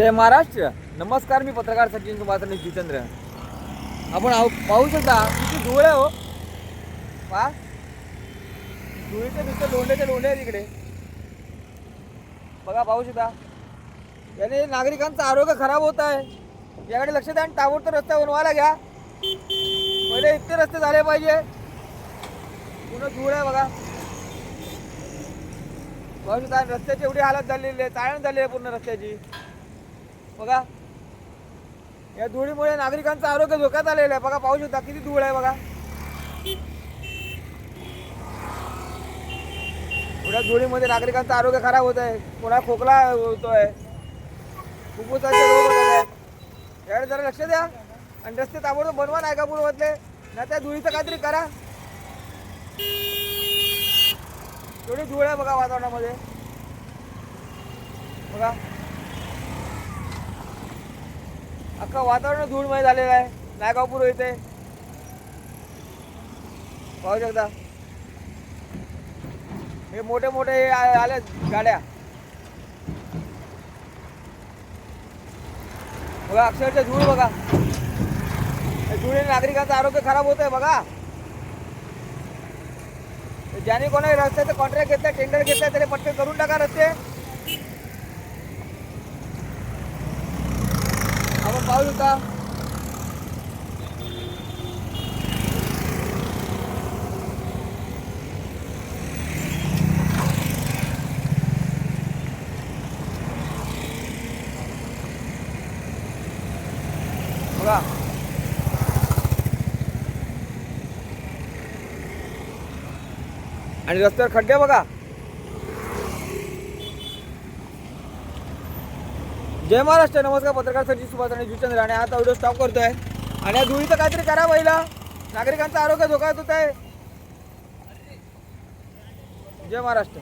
जय महाराष्ट्र. नमस्कार मी पत्रकार सचिन सुभाष जितेंद्र. आपण पाहू शकता किती धुळ आहे हो. पा धुळीचे नुसतं लोंढ्याचे लोंढे आहेत इकडे. बघा पाहू शकता. याने नागरिकांचं आरोग्य खराब होत आहे. याकडे लक्ष द्या आणि ताबडतोब रस्ता बनवायला घ्या. पहिले इतके रस्ते झाले पाहिजे. पूर्ण धूळ आहे बघा. पाहू शकता रस्त्याची एवढी हालत झालेली आहे. चाळण झाली आहे पूर्ण रस्त्याची. बघा. या धुळीमुळे नागरिकांचं आरोग्य धोक्यात आलेलं आहे. बघा पाहू शकता किती धूळ आहे बघा. एवढ्या धुळीमध्ये नागरिकांचं आरोग्य खराब होत आहे. कोणा खोकला होतोय. फुफ्फुसाचे रोग होत आहेत. याकडे जरा लक्ष द्या. आणि रस्ते ताबडतोब बनवा नाही का पूर्वतले ना त्या धुळीचं काहीतरी करा. एवढी धूळ आहे बघा वातावरणामध्ये. बघा. अख्खा वातावरण धूळमय झालेलं आहे. नायगावपूर इथे. पाहू शकता. हे मोठे मोठे आले गाड्या. बघा अक्षरशः धूळ बघा. धुळे नागरिकांचं आरोग्य खराब होत आहे बघा. ज्याने कोणा रस्त्याचं कॉन्ट्रॅक्ट घेतलं टेंडर घेतलं त्याने पटकन करून टाका रस्ते. आपण पाहू बघा. आणि रस्त्यावर खड्डे बघा. जय महाराष्ट्र नमस्कार पत्रकार सरजी सुभाष आणि जुचंद्र आणि आता व्हिडिओ स्टॉप करतोय. आणि या धुळीचं काहीतरी करा पहिला. नागरिकांचं आरोग्य धोक्यात होत आहे जय महाराष्ट्र.